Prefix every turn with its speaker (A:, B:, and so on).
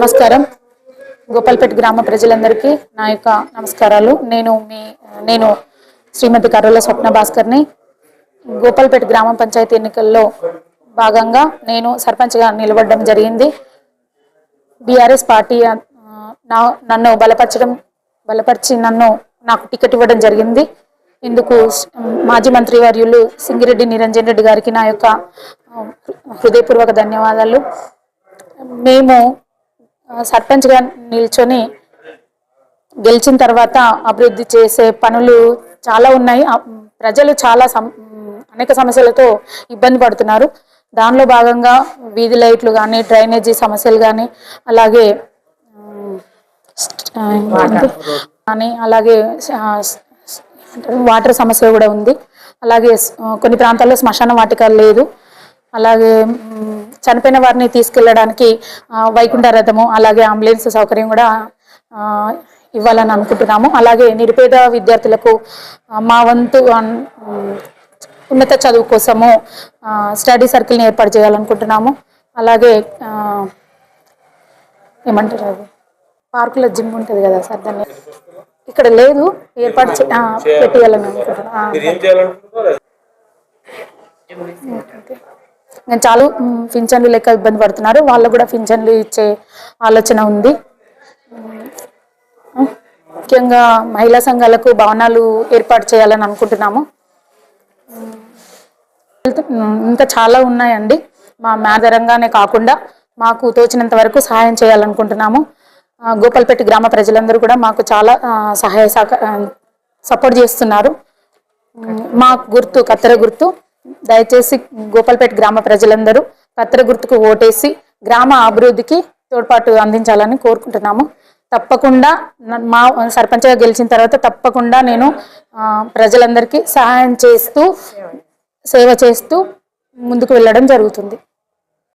A: నమస్కారం. గోపాల్పేట గ్రామ ప్రజలందరికీ నా యొక్క నమస్కారాలు. నేను మీ నేను శ్రీమతి కర్రల స్వప్న భాస్కర్ని. గోపాల్పేట గ్రామ పంచాయతీ ఎన్నికల్లో భాగంగా నేను సర్పంచ్గా నిలబడడం జరిగింది. బీఆర్ఎస్ పార్టీ నా నన్ను బలపరచడం బలపరిచి నన్ను నాకు టికెట్ ఇవ్వడం జరిగింది. ఇందుకు మాజీ మంత్రి వర్యులు సింగిరెడ్డి నిరంజన్ రెడ్డి గారికి నా యొక్క హృదయపూర్వక ధన్యవాదాలు. మేము సర్పంచ్గా నిల్చొని గెలిచిన తర్వాత అభివృద్ధి చేసే పనులు చాలా ఉన్నాయి. ప్రజలు చాలా అనేక సమస్యలతో ఇబ్బంది పడుతున్నారు. దానిలో భాగంగా వీధి లైట్లు కానీ డ్రైనేజీ సమస్యలు కానీ అలాగే కానీ అలాగే వాటర్ సమస్య కూడా ఉంది. అలాగే కొన్ని ప్రాంతాల్లో శ్మశాన వాటిక లేదు. అలాగే చనిపోయిన వారిని తీసుకెళ్ళడానికి వైకుంఠ రథము అలాగే అంబులెన్స్ సౌకర్యం కూడా ఇవ్వాలని అనుకుంటున్నాము. అలాగే నిరుపేద విద్యార్థులకు మా వంతు ఉన్నత చదువు కోసము స్టడీ సర్కిల్ని ఏర్పాటు చేయాలనుకుంటున్నాము. అలాగే ఏమంటారు అది? పార్కులో జిమ్ ఉంటుంది కదా సార్ దాన్ని? ఇక్కడ లేదు ఏర్పాటు పెట్టేయాలని అనుకుంటున్నాను నేను చాలా పింఛన్లు లెక్క ఇబ్బంది పడుతున్నారు. వాళ్ళు కూడా పింఛన్లు ఇచ్చే ఆలోచన ఉంది. ముఖ్యంగా మహిళా సంఘాలకు భవనాలు ఏర్పాటు చేయాలని అనుకుంటున్నాము. ఇంకా చాలా ఉన్నాయండి. మా మేధరంగానే కాకుండా మాకు తోచినంత వరకు సహాయం చేయాలనుకుంటున్నాము. గోపాల్పేట గ్రామ ప్రజలందరూ కూడా మాకు చాలా సహాయ సహక సపోర్ట్ చేస్తున్నారు. మా గుర్తు కత్తెర గుర్తు. దయచేసి గోపాల్పేట గ్రామ ప్రజలందరూ కత్తెర గుర్తుకు ఓటేసి గ్రామ అభివృద్ధికి తోడ్పాటు అందించాలని కోరుకుంటున్నాము. తప్పకుండా మా సర్పంచ్గా గెలిచిన తర్వాత తప్పకుండా నేను ప్రజలందరికీ సహాయం చేస్తూ సేవ చేస్తూ ముందుకు వెళ్ళడం జరుగుతుంది.